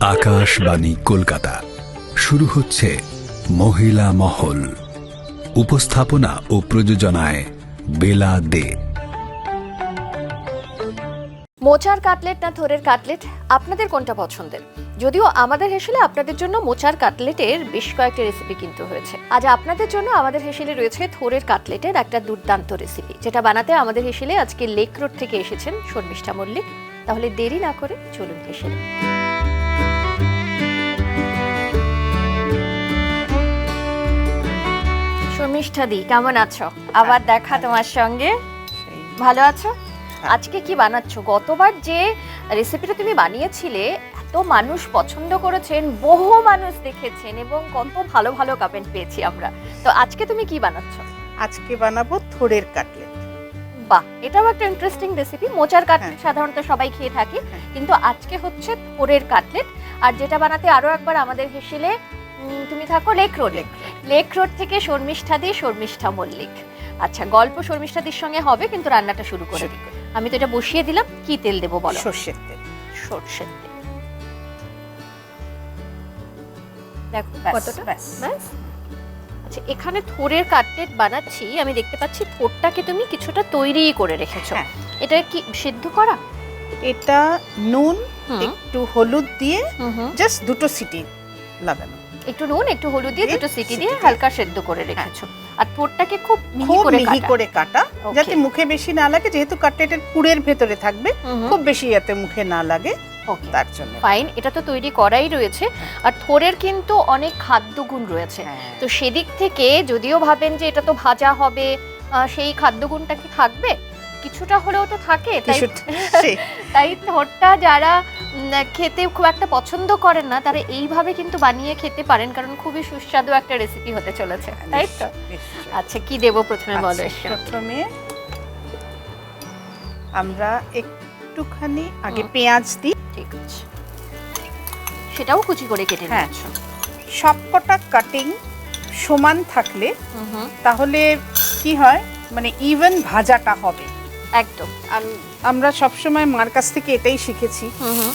আকাশবাণী কলকাতা। শুরু হচ্ছে মহিলা মহল। উপস্থাপনা ও প্রযোজনায় বেলা দে। মোচার কাটলেট না থোরের কাটলেট, আপনাদের কোনটা পছন্দের? যদিও আমাদের হেসেলে আপনাদের জন্য মোচার কাটলেটের বেশ কয়েকটা রেসিপি কিন্তু হয়েছে। আজ আপনাদের জন্য আমাদের হেসেলে রয়েছে থোরের কাটলেটের একটা দুর্দান্ত রেসিপি যেটা বানাতে আমাদের হেসেলে আজকে লেক রোড থেকে এসেছেন শর্মিষ্ঠা মল্লিক। তাহলে দেরি না করে চলুন হেসেলে। শর্মিষ্ঠা দি কেমন আছো? আবার দেখা তোমার সঙ্গে। ভালো আছো? আজকে কি বানাচ্ছ? গতবার যে রেসিপিটা তুমি বানিয়েছিলে এত মানুষ পছন্দ করেছেন বহু মানুষ দেখেছেন এবং কত ভালো ভালো কমেন্ট পেয়েছি আমরা। তো আজকে তুমি কি বানাচ্ছ? আজকে বানাবো থোড়ের কাটলেট। বাহ! এটাও একটা ইন্টারেস্টিং রেসিপি মোচার কাটলেট হ্যাঁ। সাধারণত সবাই খেয়ে থাকে। হ্যাঁ। কিন্তু আজকে হচ্ছে থোরের কাটলেট। আর যেটা বানাতে আরও একবার আমাদের হেসেলে তুমি থাকো লেক রোডে লেক রোড থেকে শর্মিষ্ঠা দি শর্মিষ্ঠা মল্লিক। আচ্ছা গল্প শর্মিষ্ঠাদির সঙ্গে হবে কিন্তু রান্নাটা শুরু করে। দিই আমি তো এটা বসিয়ে দিলাম। কি তেল দেবো বলো? সর্ষের তেল। সর্ষের তেল। দেখো কতটা? ব্যাস। ব্যাস। আচ্ছা এখানে থোরের কাটলেট বানাচ্ছি। আমি দেখতে পাচ্ছি থোরটাকে তুমি কিছুটা তৈরি করে রেখেছো। হ্যাঁ। এটা কি সিদ্ধ করা? এটা নুন হুম। একটু হলুদ দিয়ে হুম। জাস্ট দুটো সিটি লাগানো। একটু নুন একটু হলুদ দিয়ে দুটো সিটি দিয়ে। হালকা সেদ্ধ করে রেখেছো। আর থোরটাকে খুব মিহি খুব করে মিহি কাটা। করে কাটা যাতে মুখে বেশি না লাগে যেহেতু কাটলেটের পুরের ভেতরে থাকবে। খুব বেশি যাতে মুখে না লাগে তার জন্য। ফাইন এটা তো তৈরি করাই রয়েছে। আর থোরের কিন্তু অনেক খাদ্যগুণ রয়েছে। হ্যাঁ। তো সেদিক থেকে যদিও ভাবেন যে এটা তো ভাজা হবে সেই খাদ্যগুণটা কি থাকবে? কিছুটা হলেও তো থাকে তাই তাই যারা খেতে খুব একটা পছন্দ করেন না তারা এইভাবে কিন্তু বানিয়ে খেতে পারেন কারণ খুবই সুস্বাদু একটা রেসিপি হতে চলেছে তাই তো? আচ্ছা কি দেবো প্রথমে বলো আচ্ছা? প্রথমে আমরা একটুখানি আগে পেঁয়াজ দিই। ঠিক আছে। সেটাও কুচি করে কেটে হ্যাঁ। সবকটা কাটিং সমান থাকলে তাহলে কি হয়? মানে ইভেন ভাজাটা হবে। একদম আমরা সবসময় মার কাছ থেকে এটাই শিখেছি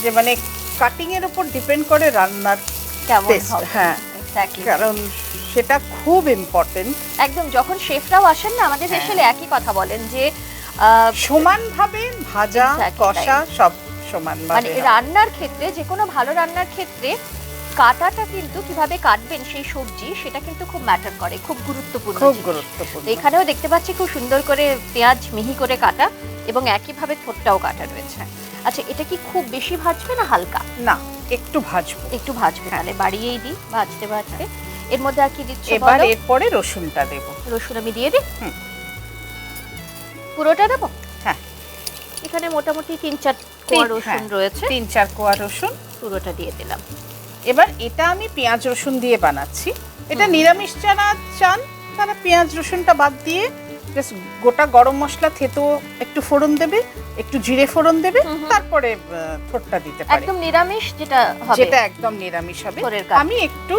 যে মানে কাটিং এর উপর ডিপেন্ড করে রান্নার কেমন হবে হ্যাঁ। কারণ সেটা খুব ইম্পর্টেন্ট একদম যখন শেফরাও আসেন না আমাদের হ্যাঁ। আসলে একই কথা বলেন যে সমানভাবে ভাজা কষা সব মানে সমানভাবে হবে। রান্নার ক্ষেত্রে যে কোনো ভালো রান্নার ক্ষেত্রে কাটাটা কিন্তু কীভাবে কাটবেন সেই সবজি সেটা কিন্তু খুব ম্যাটার করে খুব গুরুত্বপূর্ণ খুব গুরুত্বপূর্ণ। এখানেও দেখতে পাচ্ছি খুব সুন্দর করে পেঁয়াজ মিহি করে কাটা এবং একইভাবে থোরটাও কাটা রয়েছে। আচ্ছা এটা কি খুব বেশি ভাজবে না হালকা? না একটু ভাজবো। একটু ভাজবে হ্যাঁ। তাহলে বাড়িয়েই দিই ভাজতে ভাজতে। এর মধ্যে আর কি দিচ্ছ এবার? এরপরে রসুনটা দেব। রসুন আমি দিয়ে দিই? হুম। পুরোটা দেবো? হ্যাঁ। এখানে মোটামুটি তিন চার কোয়া রসুন হ্যাঁ, রয়েছে। তিন চার কোয়া রসুন। পুরোটা দিয়ে দিলাম। এবার এটা আমি পেঁয়াজ রসুন দিয়ে বানাচ্ছি। এটা নিরামিষ যারা চান তারা পেঁয়াজ রসুনটা বাদ দিয়ে জাস্ট গোটা গরম মশলা থেতো একটু ফোড়ন দেবে একটু জিরে ফোড়ন দেবে। তারপরে থোড়টা দিতে পারে। একদম নিরামিষ যেটা হবে। যেটা একদম নিরামিষ হবে। আমি একটু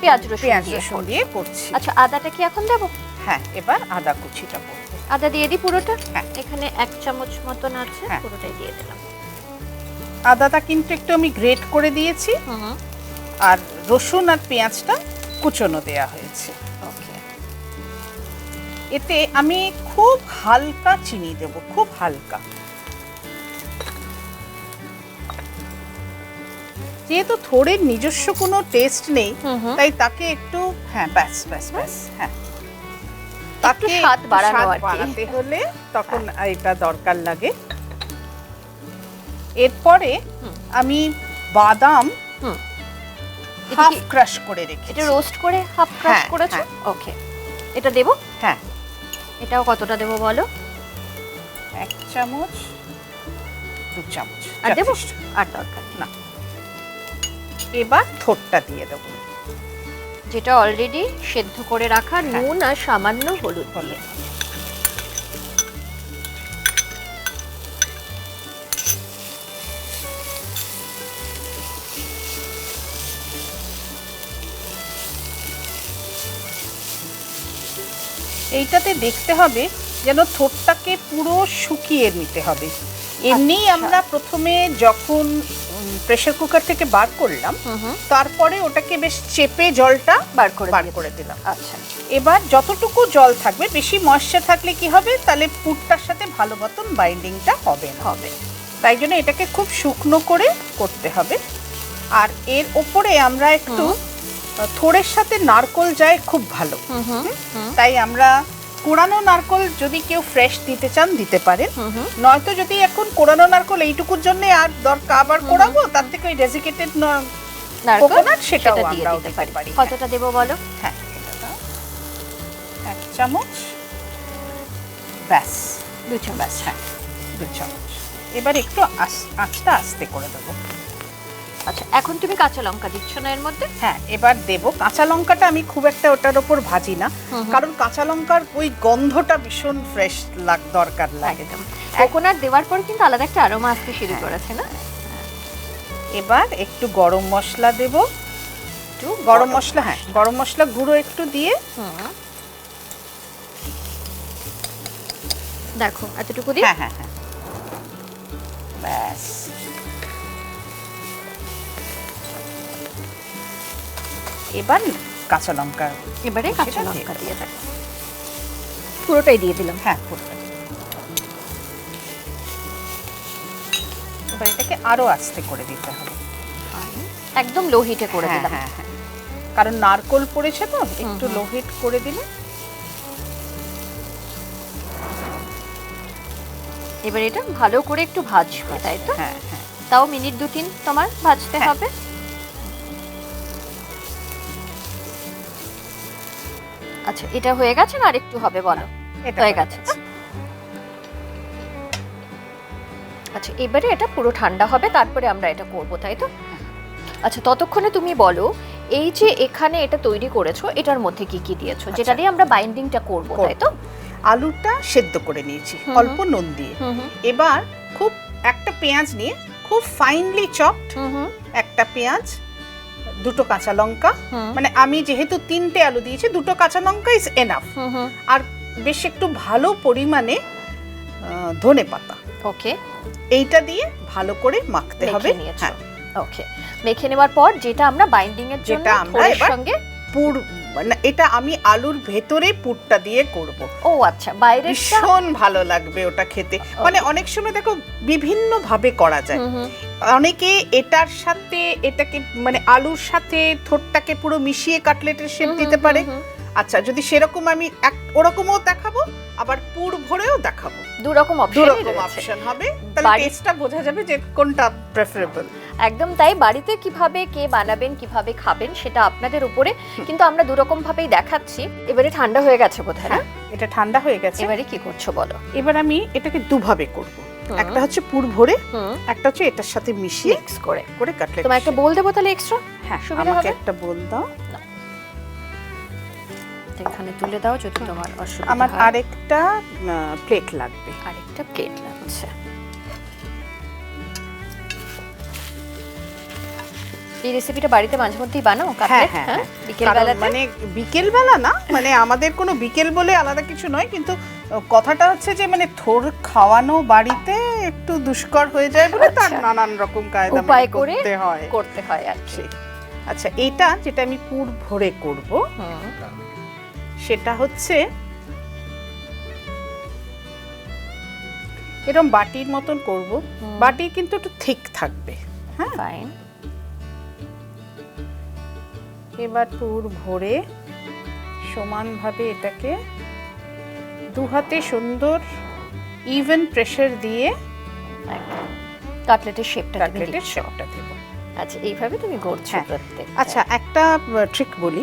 পেঁয়াজ রসুন পেঁয়াজ রসুন দিয়ে করছি। আচ্ছা আদাটা কি এখন দেবো? হ্যাঁ এবার আদা কুচিটা করব। আদা দিয়ে দিই পুরোটা? হ্যাঁ। এখানে এক চামচ মতন আছে হ্যাঁ। পুরোটাই দিয়ে দিলাম। আদাটা কিন্তু একটু আমি গ্রেট করে দিয়েছি। আর রসুন আর পেঁয়াজটা কুচনো দেয়া হয়েছে। এতে আমি খুব হালকা চিনি দেব খুব হালকা। যেহেতু থোড়ের নিজস্ব কোনো টেস্ট নেই তাই তাকে একটু হ্যাঁ ব্যাস ব্যাস ব্যাস হ্যাঁ। একটু স্বাদ। বাড়াতে হলে তখন এটা দরকার লাগে। এরপরে আমি বাদাম হাফ ক্রাশ করে রেখেছি। এটা রোস্ট করে হাফ ক্রাশ হ্যাঁ, করেছ? হ্যাঁ। ওকে। এটা দেবো? হ্যাঁ। এটাও কতটা দেবো বলো? এক চামচ দু চামচ আর দেবো? আর দরকার না। এবার ঠোঁটটা দিয়ে দেবো। যেটা অলরেডি সেদ্ধ করে রাখা হ্যাঁ। নুন আর সামান্য হলুদ দিয়ে। এইটাতে দেখতে হবে যেন থোটটাকে পুরো শুকিয়ে নিতে হবে। এমনি আচ্ছা। আমরা প্রথমে যখন প্রেসার কুকার থেকে বার করলাম তারপরে ওটাকে বেশ চেপে জলটা বার করে বার করে দিলাম। আচ্ছা। এবার যতটুকু জল থাকবে বেশি ময়শ্চার থাকলে কি হবে? তাহলে পুরটার সাথে ভালো মতন বাইন্ডিংটা হবে না। হবে। তাই জন্য এটাকে খুব শুকনো করে করতে হবে। আর এর ওপরে আমরা একটু থোড়ের সাথে নারকল যায় খুব ভালো। তাই আমরা কোড়ানো নারকল যদি কেউ ফ্রেশ দিতে চান দিতে পারেন। নয়তো যদি এখন কোড়ানো নারকল এইটুকুর জন্য আর দরকার আবার কোড়াবো তার থেকে ওই ডেজিকেটেড Coconut সেটাও সেটা দিয়ে দিতে পারি। কতটা দেবো বলো? হ্যাঁ এক চামচ। ব্যাস। দু চামচ। হ্যাঁ দু চামচ। এবার একটু আঁচটা আস্তে করে দেবো। আচ্ছা এখন তুমি কাঁচা লঙ্কা দিচ্ছ না এর মধ্যে? হ্যাঁ এবার দেব। কাঁচা লঙ্কাটা আমি খুব একটা ওটার ওপর ভাজি না। কারণ কাঁচা লঙ্কার ওই গন্ধটা ভীষণ ফ্রেশ লাগ দরকার লাগে। কোকোনাট দেওয়ার পর কিন্তু আলাদা একটা আরোমা আসতে শুরু হ্যাঁ। করেছে না? এবার একটু গরম মশলা দেব। একটু গরম মশলা হ্যাঁ গরম মশলা গুঁড়ো একটু দিয়ে। দেখো এতটুকু দিই হ্যাঁ হ্যাঁ হ্যাঁ। ব্যাস। এবার কাঁচা লঙ্কা এবারে কাঁচা লঙ্কা দিয়ে দিয়ে পুরোটাই দিয়ে দিলাম? হ্যাঁ পুরোটা এবার এটাকে আরও আস্তে করে দিতে হবে। একদম লো হিটে করে হ্যাঁ, দিলাম। হ্যাঁ হ্যাঁ। কারণ নারকোল পড়েছে তো একটু। লো হিট করে দিলে। এবার এটা ভালো করে একটু ভাজবে তাই তো? হ্যাঁ হ্যাঁ। তাও মিনিট দু তিন তোমার ভাজতে হ্যাঁ। হবে। আচ্ছা এটা হয়ে গেছে না আর একটু হবে বলো? এটা হয়ে গেছে। আচ্ছা এবারে এটা পুরো ঠান্ডা হবে তারপরে আমরা এটা করব তাই তো? আচ্ছা ততক্ষণে তুমি বলো এই যে এখানে এটা তৈরি করেছ এটার মধ্যে কি কি দিয়েছ? যেটা আচ্ছা। দিয়ে আমরা বাইন্ডিংটা করব। তাই তো? আলুটা সেদ্ধ করে নিয়েছি অল্প নুন দিয়ে। এবার খুব একটা পেঁয়াজ নিয়ে খুব ফাইনলি চপড একটা পেঁয়াজ দুটো কাঁচা লঙ্কা। মানে আমি যেহেতু তিনটে আলু দিয়েছি দুটো কাঁচা লঙ্কা ইজ এনাফ আর বেশ একটু ভালো পরিমাণে ধনে পাতা। ওকে। এইটা দিয়ে ভালো করে মাখতে হবে। হ্যাঁ। ওকে। মেখে নেওয়ার পর যেটা আমরা বাইন্ডিং এর জন্য যেটা আমরা থোড়ের সঙ্গে পুর মানে এটা আমি আলুর ভেতরে পুরটা দিয়ে করব। ও আচ্ছা বাইরে ভীষণ ভালো লাগবে ওটা খেতে। মানে অনেক সময় দেখো বিভিন্ন ভাবে করা যায়। অনেকে এটার সাথে এটাকে মানে আলুর সাথে থোরটাকে পুরো মিশিয়ে কাটলেটের শেপ দিতে পারে। আচ্ছা যদি সেরকম আমি এক ওরকমও দেখাবো আবার পুর ভরেও দেখাবো। দু রকম অপশন রকম অপশন হবে। তাহলে টেস্টটা বোঝা যাবে যে কোনটা প্রেফারেবল একদম তাই বাড়িতে কীভাবে কে বানাবেন কীভাবে খাবেন সেটা আপনাদের উপরে। কিন্তু আমরা দু রকম ভাবেই দেখাচ্ছি। এবারে ঠান্ডা হয়ে গেছে বোধহয় না? হ্যাঁ এটা ঠান্ডা হয়ে গেছে। এবারে কি করছ বলো? এবার আমি এটাকে দুভাবে করব। একটা হচ্ছে পুর ভরে একটা হচ্ছে এটার সাথে মিশিয়ে মিক্স করে। করে কাটলেট তোমার একটা বল দেবো তাহলে এক্সট্রা হ্যাঁ সুবিধা আমাকে হবে? একটা বল দাও। এখানে তুলে দাও যদি তোমার অসুবিধা আমার আরেকটা প্লেট লাগবে। আরেকটা প্লেট লাগছে। এই রেসিপিটা বাড়িতে মাঝে মধ্যেই বানাও কাটলেট হ্যাঁ, হ্যাঁ? হ্যাঁ। বিকেল কারণ বেলাতে মানে বিকেল বেলা না মানে আমাদের কোনো বিকেল বলে আলাদা কিছু নয় কিন্তু কথাটা হচ্ছে যে মানে থোর খাওয়ানো বাড়িতে একটু দুষ্কর হয়ে যায় বলে তার আচ্ছা। নানান রকম কায়দা উপায় করে করতে হয়। করতে হয় আর কি। আচ্ছা এটা যেটা আমি পুর ভরে করব সেটা হচ্ছে এরকম বাটির মতন করব। বাটি কিন্তু একটু ঠিক থাকবে হ্যাঁ? ফাইন এবার পুর ভরে সমানভাবে এটাকে দু হাতে সুন্দর ইভেন প্রেসার দিয়ে কাটলেটের শেপটা কাটলেটের শেপটা দেব আচ্ছা এইভাবে তুমি গড়ছো হ্যাঁ। প্রত্যেক আচ্ছা একটা ট্রিক বলি।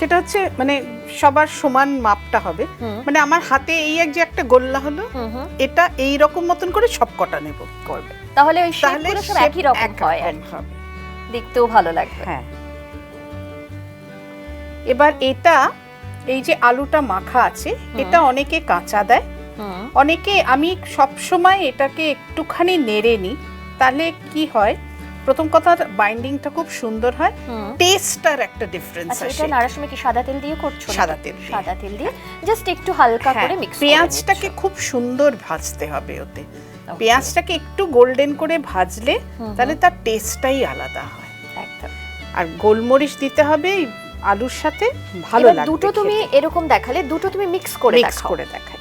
সেটা হচ্ছে মানে সবার সমান মাপটা হবে। মানে আমার হাতে এই এক যে একটা গোল্লা হলো এটা এই রকম মতন করে সব কটা নেব করবে। তাহলে ওই শেপগুলো সব একই রকম হয় আর দেখতেও ভালো লাগবে। হ্যাঁ। এবার এটা এই যে আলুটা মাখা আছে এটা অনেকে কাঁচা দেয়। অনেকে আমি সব সময় এটাকে একটুখানি নেড়ে নিই। তাহলে কি হয় প্রথম কথা বাইন্ডিংটা খুব সুন্দর হয়। টেস্টটার একটা ডিফারেন্স আচ্ছা আসে। এটা নাড়ার সময় কি সাদা তেল দিয়ে করছ সাদা তেল দিয়ে। সাদা তেল দিয়ে। জাস্ট একটু হালকা হ্যাঁ, করে মিক্স পেঁয়াজটাকে খুব সুন্দর ভাজতে হবে ওতে। পেঁয়াজটাকে একটু গোল্ডেন করে ভাজলে তাহলে তার টেস্টটাই আলাদা হয়। একদম। আর গোলমরিচ দিতে হবে আলুর সাথে ভালো লাগবে দুটো তুমি এরকম দেখালে দুটো তুমি মিক্স করে মিক্স করে দেখাই।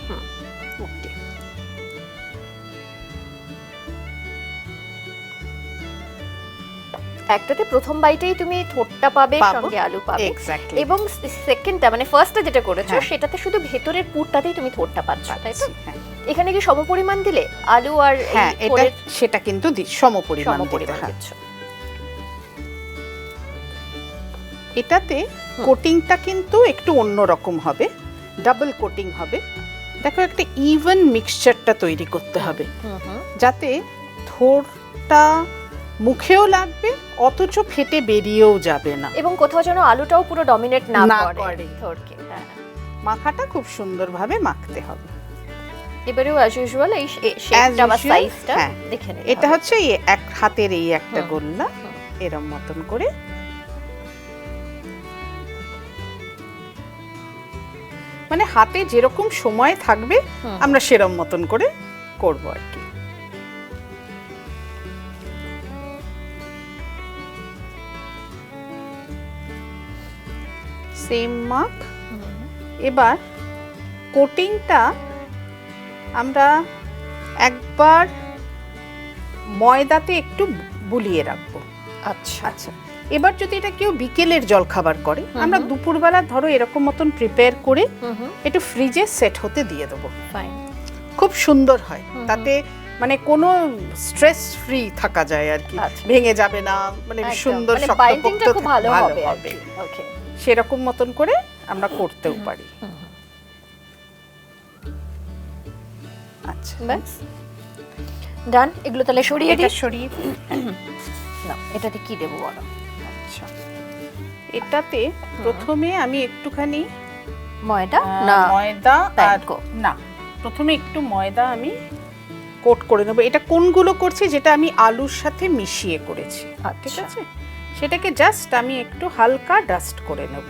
একটাতে প্রথম বাইটেই তুমি থোটটা পাবে সঙ্গে আলু পাবে। এবং সেকেন্ডটা মানে ফার্স্টটা যেটা করেছ হ্যাঁ। সেটাতে শুধু ভেতরের পুরটাতেই তুমি থোটটা পাচ্ছ তাই তো? হ্যাঁ। এখানে কি সমপরিমাণ দিলে? আলু আর হ্যাঁ এটা সেটা কিন্তু সমপরিমাণ দিতে সমপরিমাণ দিচ্ছ। এটাতে কোটিংটা কিন্তু একটু অন্যরকম হবে ডাবল কোটিং হবে। দেখো একটা ইভেন মিক্সচারটা তৈরি করতে হবে। যাতে থোরটা মুখেও লাগবে অথচ ফেটে বেরিয়েও যাবে না। এবং কোথাও যেন আলুটাও পুরো ডমিনেট না করে। থোড়কে হ্যাঁ। মাখাটা খুব সুন্দরভাবে মাখতে হবে। এবারেও অ্যাজ ইউজুয়াল এই শেপটা বা সাইজটা হ্যাঁ। দেখে নিতে এটা হচ্ছে এই এক হাতের এই একটা গোল্লা এরম মতন করে। মানে হাতে যেরকম সময় থাকবে আমরা সেরম মতন করে করব আর কি। সেম মাপ। এবার কোটিংটা আমরা একবার ময়দাতে একটু বুলিয়ে রাখব। আচ্ছা। আচ্ছা এবার যদি এটা কেউ বিকেলের জল খাবার করে আমরা। দুপুরবেলা ধরো এরকম মতন প্রিপেয়ার করে একটু ফ্রিজে সেট হতে দিয়ে দেবো। খুব সুন্দর হয়। তাতে মানে কোনো স্ট্রেস ফ্রি থাকা যায় আর কি। আচ্ছা। ভেঙে যাবে না মানে সুন্দর মানে শক্তপোক্ত ভালো হবে সেরকম মতন করে আমরা করতেও পারি। আচ্ছা। ব্যাস। ডান এগুলো তাহলে সরিয়ে দিই। সরিয়ে না এটাতে কি দেবো বলো? আচ্ছা। এটাতে প্রথমে আমি একটুখানি ময়দা? না ময়দা আর না প্রথমে একটু ময়দা আমি কোট করে নেব। এটা কোনগুলো করছি? যেটা আমি আলুর সাথে মিশিয়ে করেছি। ঠিক আচ্ছা আছে? সেটাকে জাস্ট আমি একটু হালকা ডাস্ট করে নেব।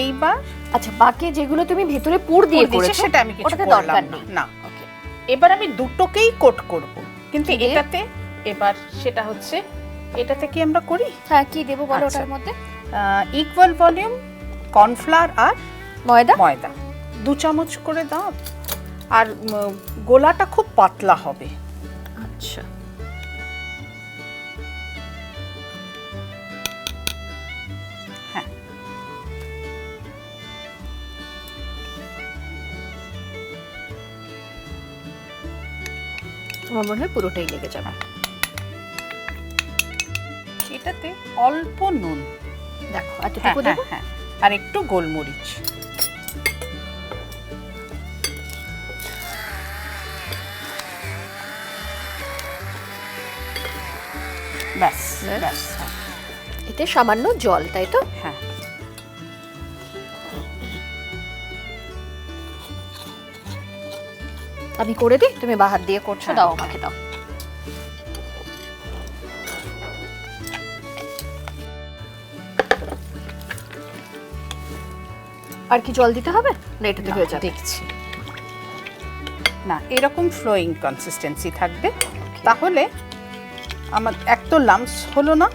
এইবার আচ্ছা বাকি যেগুলো তুমি ভেতরে পুর দিয়ে করেছ সেটা আমি কিছু করলাম দরকার না নেই। না। ওকে এবার আমি দুটোকেই কোট করব। কিন্তু এটাতে এবার সেটা হচ্ছে এটাতে কি আমরা করি? হ্যাঁ কি দেবো বলো আচ্ছা। ওটার মধ্যে? ইকুয়াল ভলিউম কর্নফ্লাওয়ার আর ময়দা? ময়দা। দু চামচ করে দাও। আর গোলাটা খুব পাতলা হবে। আচ্ছা। হ্যাঁ। আমার মনে হয় পুরোটাই লেগে যাবে। এটাতে অল্প নুন। দেখো এতটুকু দেবো? হ্যাঁ। আর একটু গোলমরিচ। ব্যাস ব্যাস। ব্যাস। হ্যাঁ, এতে সামান্য জল তাই তো? হ্যাঁ। আমি করে দিই? তুমি বাহার দিয়ে করছ? হ্যাঁ। দাও আমাকে দাও। আর কি জল দিতে হবে? না এটাতে হয়ে যাবে। দেখছি। না এরকম ফ্লোয়িং কনসিস্টেন্সি থাকবে। তাহলে আমার এক তো লামস হলো না।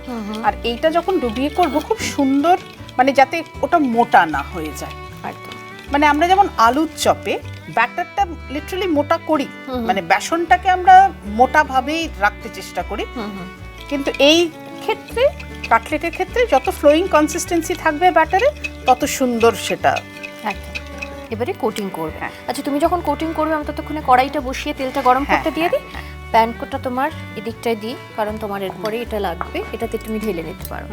আর এইটা যখন ডুবিয়ে করব খুব সুন্দর মানে যাতে ওটা মোটা না হয়ে যায়। একদম। মানে আমরা যেমন আলুর চপে ব্যাটারটা লিটারালি মোটা করি। মানে বেসনটাকে আমরা মোটাভাবেই রাখতে চেষ্টা করি। কিন্তু এই ক্ষেত্রে কাটলেটের ক্ষেত্রে যত ফ্লোয়িং কনসিস্টেন্সি থাকবে ব্যাটারে তত সুন্দর সেটা। একদম। এবারে কোটিং করবে। হ্যাঁ। আচ্ছা তুমি যখন কোটিং করবে আমি ততক্ষণে কড়াইটা বসিয়ে তেলটা গরম হ্যাঁ, করতে দিয়ে হ্যাঁ, দিই? প্যানকোটা তোমার এদিকটায় দিই কারণ তোমার এরপরে এটা লাগবে এটাতে তুমি ঢেলে নিতে পারো।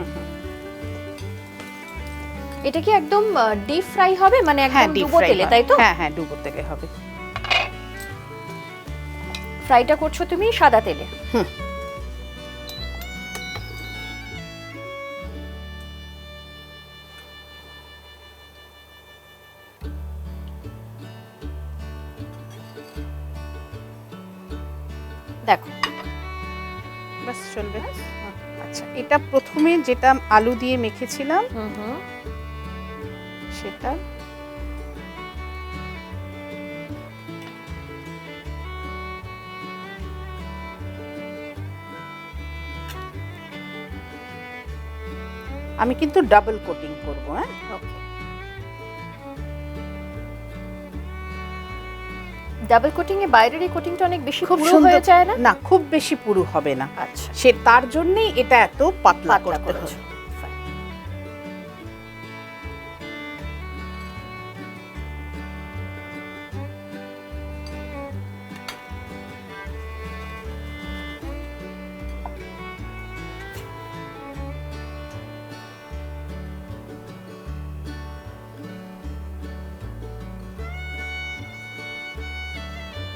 এটা কি একদম ডিপ ফ্রাই হবে? মানে হ্যাঁ একদম ডুবো তেলে তাই তো? হ্যাঁ হ্যাঁ ডুবো তেলে হবে। ফ্রাইটা করছ তুমি সাদা তেলে। হুম। চলবে। আচ্ছা এটা প্রথমে যেটা আলু দিয়ে মেখেছিলাম সেটা আমি কিন্তু ডাবল কোটিং করব হ্যাঁ? ওকে ডাবল কোটিং এ বাইরের এই কোটিংটা অনেক বেশি খুব পুরো হয়ে যায় না? না খুব বেশি পুরু হবে না। আচ্ছা। সে তার জন্যই এটা এত পাতলা করতে করেছ।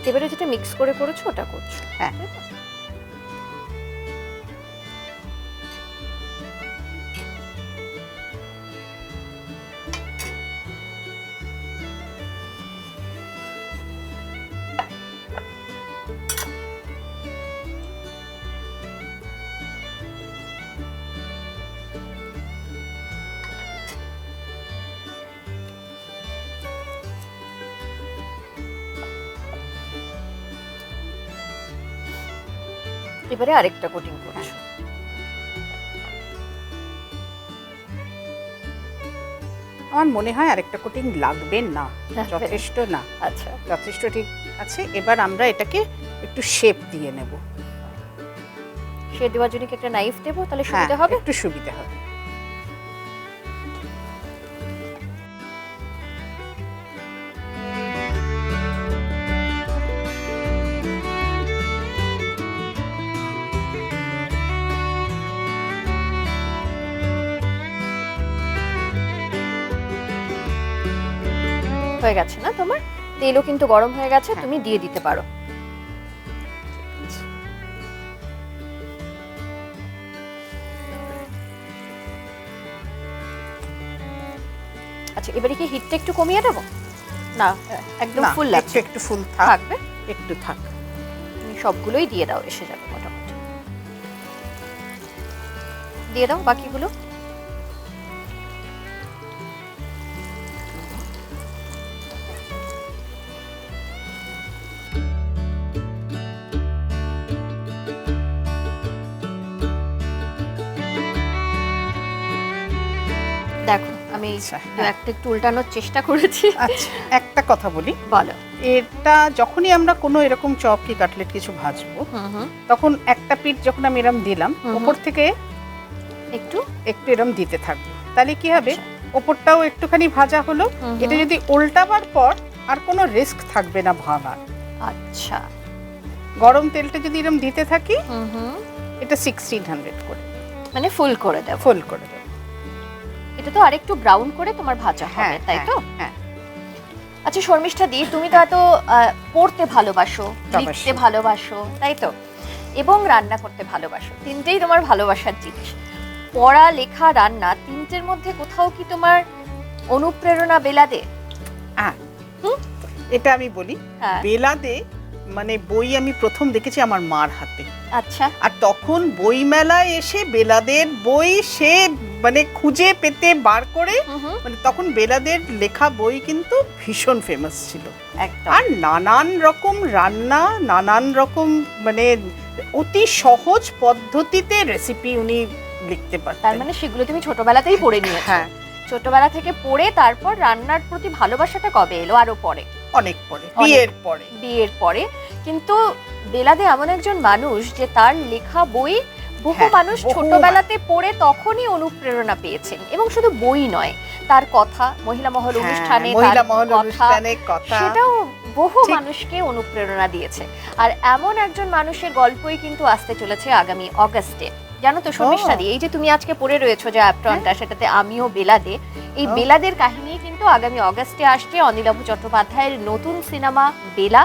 এবারে যেটা মিক্স করে করেছ ওটা করছ হ্যাঁ। এবারে আরেকটা কোটিং করছ। আমার মনে হয় আরেকটা কোটিং লাগবে না যথেষ্ট না। আচ্ছা। যথেষ্ট ঠিক আছে এবার আমরা এটাকে একটু শেপ দিয়ে নেব। শেপ দেওয়ার জন্য কি একটা নাইফ দেবো? তাহলে হ্যাঁ সুবিধা হবে? একটু সুবিধা হবে। হয়ে গেছে না তোমার? তেলও কিন্তু গরম হয়ে গেছে হ্যাঁ। তুমি দিয়ে দিতে পারো। আচ্ছা এবারে কি হিটটা একটু কমিয়ে দেবো? না একদম ফুল লাগছে। একটু ফুল থাকবে? একটু থাক। তুমি সবগুলোই দিয়ে দাও এসে যাবে মোটামুটি। দিয়ে দাও বাকিগুলো। দেখো আমি আচ্ছা, দু একটা একটু উল্টানোর চেষ্টা করেছি। আচ্ছা একটা কথা বলি। বলো। এটা যখনই আমরা কোনো এরকম চপ কি কাটলেট কিছু ভাজবো তখন একটা পিঠ যখন আমি এরম দিলাম। ওপর থেকে একটু? একটু এরম দিতে থাকব। তাহলে কি হবে? আচ্ছা। ওপরটাও একটুখানি ভাজা হলো। এটা যদি উল্টাবার পর আর কোনো রিস্ক থাকবে না ভাঙার আচ্ছা। গরম তেলটা যদি এরম দিতে থাকি এটা সিক্সটিন হান্ড্রেড করে। মানে ফুল করে দেবো। ফুল করে এটা তো আরেকটু ব্রাউন করে তোমার ভাজা হবে হ্যাঁ তাই হ্যাঁ, তো? হ্যাঁ। আচ্ছা শর্মিষ্ঠা দি তুমি তো এত পড়তে ভালোবাসো লিখতে ভালোবাসো তাই তো? এবং রান্না করতে ভালোবাসো তিনটেই তোমার ভালোবাসার জিনিস। পড়া লেখা রান্না তিনটের মধ্যে কোথাও কি তোমার অনুপ্রেরণা বেলাদে? হুম? এটা আমি বলি। বেলাদে মানে বই আমি প্রথম দেখেছি আমার মার হাতে। আচ্ছা। আর তখন বই মেলায় এসে বেলাদের বই সে মানে খুঁজে পেতে বার করে মানে তখন বেলাদের লেখা বই কিন্তু ভীষণ ফেমাস ছিল। আর নানান রকম রান্না নানান রকম মানে অতি সহজ পদ্ধতিতে রেসিপি উনি লিখতে তার পারতেন মানে সেগুলো তুমি ছোটবেলাতেই পড়ে নিয়েছো। হ্যাঁ। ছোটবেলা থেকে পড়ে তারপর রান্নার প্রতি ভালোবাসাটা কবে এলো আরও পরে? অনেক পরে বিয়ের পরে। বিয়ের পরে। কিন্তু বেলাদে এমন একজন মানুষ যে তার লেখা বই বহু হ্যাঁ, মানুষ ছোটবেলাতে পড়ে তখনই অনুপ্রেরণা পেয়েছেন এবং শুধু বই নয় তার কথা মহিলা মহল হ্যাঁ, অনুষ্ঠানে মহিলা তার মহল অনুষ্ঠানে কথা। সেটাও বহু মানুষকে অনুপ্রেরণা দিয়েছে। আর এমন একজন মানুষের গল্পই কিন্তু আসতে চলেছে আগামী অগাস্টে। জানো তো শর্মিষ্ঠা দি এই যে তুমি আজকে পড়ে রয়েছো যে অ্যাপ্টনটা সেটাতে আমিও বেলাদে এই বেলাদের কাহিনী কিন্তু আগামী অগাস্টে আসছে অনিলাভ চট্টোপাধ্যায়ের নতুন সিনেমা বেলা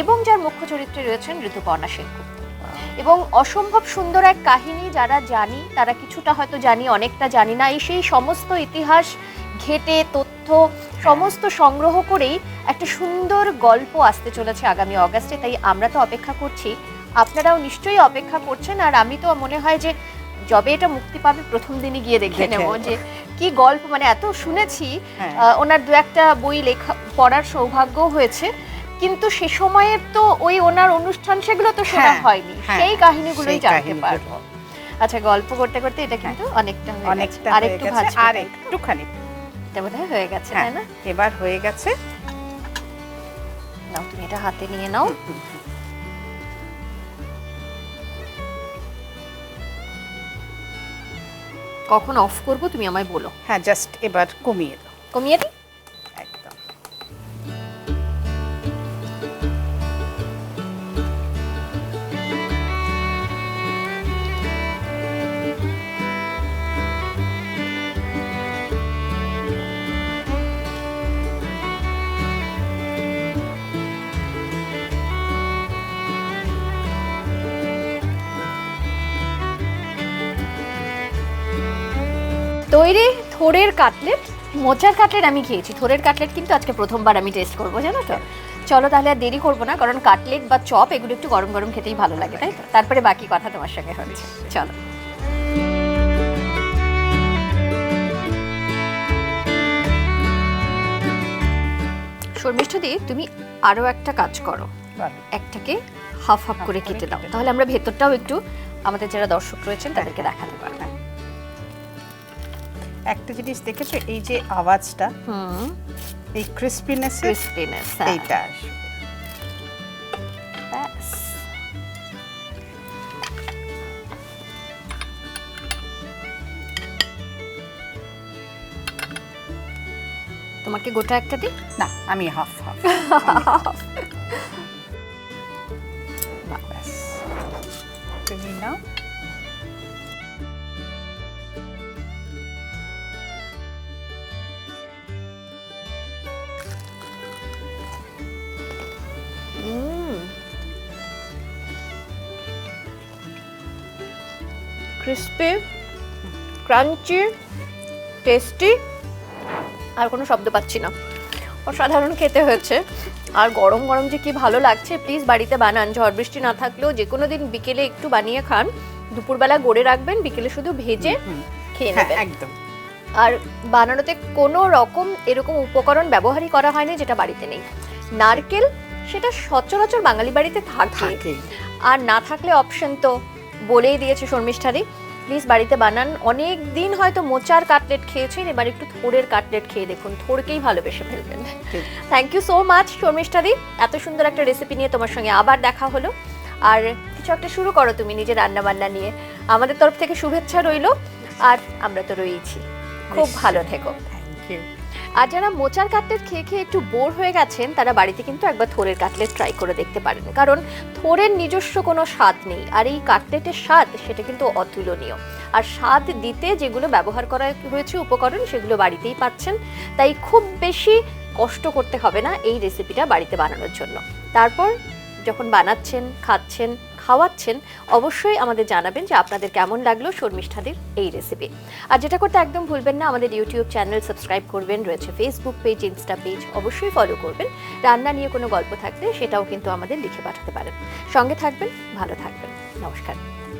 এবং যার মুখ্য চরিত্রে রয়েছেন ঋতুপর্ণা সেনগুপ্ত। এবং অসম্ভব সুন্দর এক কাহিনী যারা জানি তারা কিছুটা হয়তো জানি অনেকটা জানি না এই সেই সমস্ত ইতিহাস ঘেটে তথ্য সমস্ত সংগ্রহ করেই একটা সুন্দর গল্প আসতে চলেছে আগামী অগাস্টে তাই আমরা তো অপেক্ষা করছি। আপনারাও নিশ্চয়ই অপেক্ষা করছেন আর আমি তো মনে হয় যে যবে এটা মুক্তি পাবে প্রথম দিনই গিয়ে দেখে নেব। যে কি গল্প মানে এত শুনেছি হ্যাঁ। ওনার দু একটা বই লেখা পড়ার সৌভাগ্য হয়েছে কিন্তু সে সময়ের তো ওই ওনার অনুষ্ঠান সেগুলো তো শোনা হ্যাঁ, হয়নি। হ্যাঁ, সেই কাহিনীগুলোই জানতে। পারব। আচ্ছা গল্প করতে করতে এটা কিন্তু অনেকটা অনেকটা আর একটু ভাজবো আর একটুখানি। এটা বোধহয় হয়ে গেছে তাই না? এবার হয়ে গেছে। নাও তুমি এটা হাতে নিয়ে নাও। কখন অফ করব তুমি আমায় বলো। হ্যাঁ জাস্ট এবার কমিয়ে দাও। কমিয়ে দিই? তৈরি থোরের কাটলেট মোচার কাটলেট আমি খেয়েছি। থোরের কাটলেট কিন্তু আজকে প্রথমবার আমি টেস্ট করব জানো তো? চলো তাহলে আর দেরি করব না কারণ কাটলেট বা চপ এগুলো একটু গরম গরম খেতেই ভালো লাগে তাই তো? তারপরে বাকি কথা তোমার সঙ্গে হচ্ছে চলো। শর্মিষ্ঠ দি তুমি আরও একটা কাজ করো। একটাকে হাফ হাফ করে করে কেটে দাও। তাহলে আমরা ভেতরটাও একটু আমাদের যারা দর্শক রয়েছেন তাদেরকে দেখাতে পারব। একটা জিনিস দেখেছ? এই যে আওয়াজটা হুম। এই ক্রিসপিনেস ক্রিস্পিনেস এইটা আসবে। তোমাকে গোটা একটা দিই? না আমি হাফ হাফ তুমি নাও। ক্রিস্পি ক্রাঞ্চি টেস্টি আর কোনো শব্দ পাচ্ছি না। অসাধারণ খেতে হয়েছে। আর গরম গরম যে কি ভালো লাগছে প্লিজ বাড়িতে বানান। ঝড় বৃষ্টি না থাকলেও যে কোনো দিন বিকেলে একটু বানিয়ে খান। দুপুরবেলা গড়ে রাখবেন বিকেলে শুধু ভেজে খেয়ে হ্যাঁ নেবেন। একদম। আর বানানোতে কোনো রকম এরকম উপকরণ ব্যবহারই করা হয়নি যেটা বাড়িতে নেই। নারকেল সেটা সচরাচর বাঙালি বাড়িতে থাকে। আর না থাকলে অপশন তো বলেই দিয়েছে শর্মিষ্ঠারি প্লিজ বাড়িতে বানান। অনেক দিন হয়তো মোচার কাটলেট খেয়েছেন এবার একটু থোড়ের কাটলেট খেয়ে দেখুন। থোড়কেই ভালোবেসে ফেলবেন। থ্যাংক ইউ সো মাচ শর্মিষ্ঠাদি এত সুন্দর একটা রেসিপি নিয়ে তোমার সঙ্গে আবার দেখা হলো। আর কিছু একটা শুরু করো তুমি নিজের রান্না বান্না নিয়ে। আমাদের তরফ থেকে শুভেচ্ছা রইল। আর আমরা তো রয়েছি খুব ভালো থেকো। থ্যাংক ইউ আর যারা মোচার কাটলেট খেয়ে খেয়ে একটু বোর হয়ে গেছেন, তারা বাড়িতে কিন্তু একবার থোরের কাটলেট ট্রাই করে দেখতে পারেন। কারণ থোরের নিজস্ব কোনো স্বাদ নেই, আর এই কাটলেটের স্বাদ সেটা কিন্তু অতুলনীয়। আর স্বাদ দিতে যেগুলো ব্যবহার করা হয়েছে উপকরণ, সেগুলো বাড়িতেই পাচ্ছেন। তাই খুব বেশি কষ্ট করতে হবে না এই রেসিপিটা বাড়িতে বানানোর জন্য। তারপর যখন বানাচ্ছেন, খাচ্ছেন খাওয়াচ্ছেন, অবশ্যই আমাদের জানাবেন যে আপনাদের কেমন লাগল শর্মিষ্ঠাদের এই রেসিপি আর যেটা করতে একদম ভুলবেন না, আমাদের ইউটিউব চ্যানেল সাবস্ক্রাইব করবেন, রয়েছে ফেসবুক পেজ ইনস্টা পেজ অবশ্যই ফলো করবেন। রান্না নিয়ে কোনো গল্প থাকলে সেটাও কিন্তু আমাদের লিখে পাঠাতে পারেন। সঙ্গে থাকবেন, ভালো থাকবেন। নমস্কার।